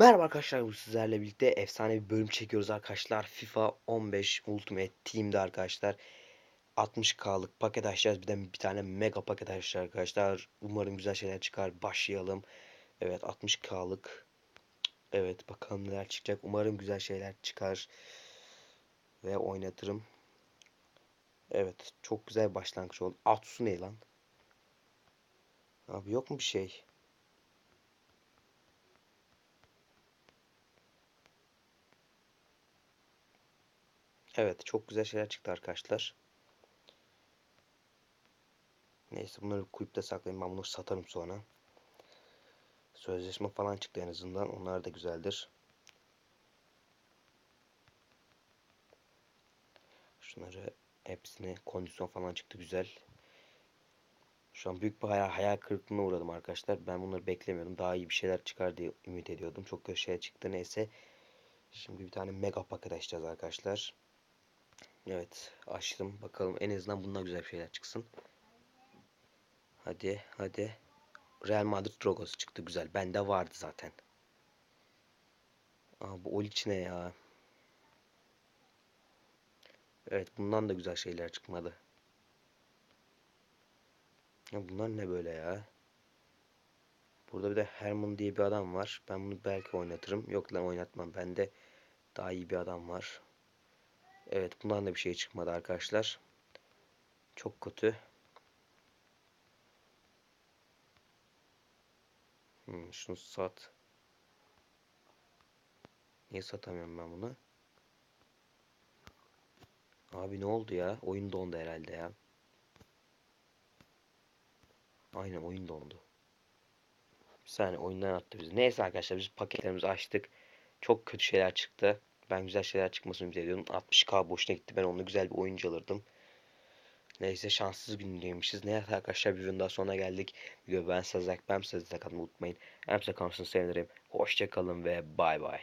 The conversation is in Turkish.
Merhaba arkadaşlar bu sizlerle birlikte efsane bir bölüm çekiyoruz arkadaşlar. FIFA 15 Ultimate Team'de arkadaşlar 60k'lık paket açacağız. Bir de bir tane mega paket açacağız arkadaşlar. Umarım güzel şeyler çıkar. Başlayalım. Evet 60k'lık. Evet bakalım neler çıkacak. Umarım güzel şeyler çıkar. Ve oynatırım. Evet çok güzel başlangıç oldu. Atsu ne lan? Abi yok mu bir şey? Evet çok güzel şeyler çıktı arkadaşlar. Neyse bunları kuyupta saklayayım. Ben bunu satarım sonra. Sözleşme falan çıktı en azından. Onlar da güzeldir. Şunları hepsine kondisyon falan çıktı güzel. Şu an büyük bir hayal, hayal kırıklığına uğradım arkadaşlar. Ben bunları beklemiyordum. Daha iyi bir şeyler çıkar diye ümit ediyordum. Çok kötü şeyler çıktı. Neyse. Şimdi bir tane mega paket açacağız arkadaşlar. Evet açtım. Bakalım en azından bundan güzel şeyler çıksın. Hadi hadi. Real Madrid logosu çıktı güzel. Bende vardı zaten. Aa, bu Olic ne ya? Evet bundan da güzel şeyler çıkmadı. Ya bunlar ne böyle ya? Burada bir de Herman diye bir adam var. Ben bunu belki oynatırım. Yok lan oynatmam. Bende daha iyi bir adam var. Evet bundan da bir şey çıkmadı arkadaşlar. Çok kötü. Hmm, şunu sat. Niye satamıyorum ben bunu? Abi ne oldu ya? Oyun dondu herhalde ya. Aynen oyun dondu. Bir saniye oyundan attı bizi. Neyse arkadaşlar biz paketlerimizi açtık. Çok kötü şeyler çıktı. Ben güzel şeyler çıkmasını ümit ediyordum. 60k boşuna gitti. Ben onunla güzel bir oyuncu alırdım. Neyse şanssız gündeymişiz. Neyse arkadaşlar bir videonun daha sonuna geldik. Video ben Sazak. Ben kalmayı unutmayın. Hem kalmasını sevinirim. Hoşçakalın ve bay bay.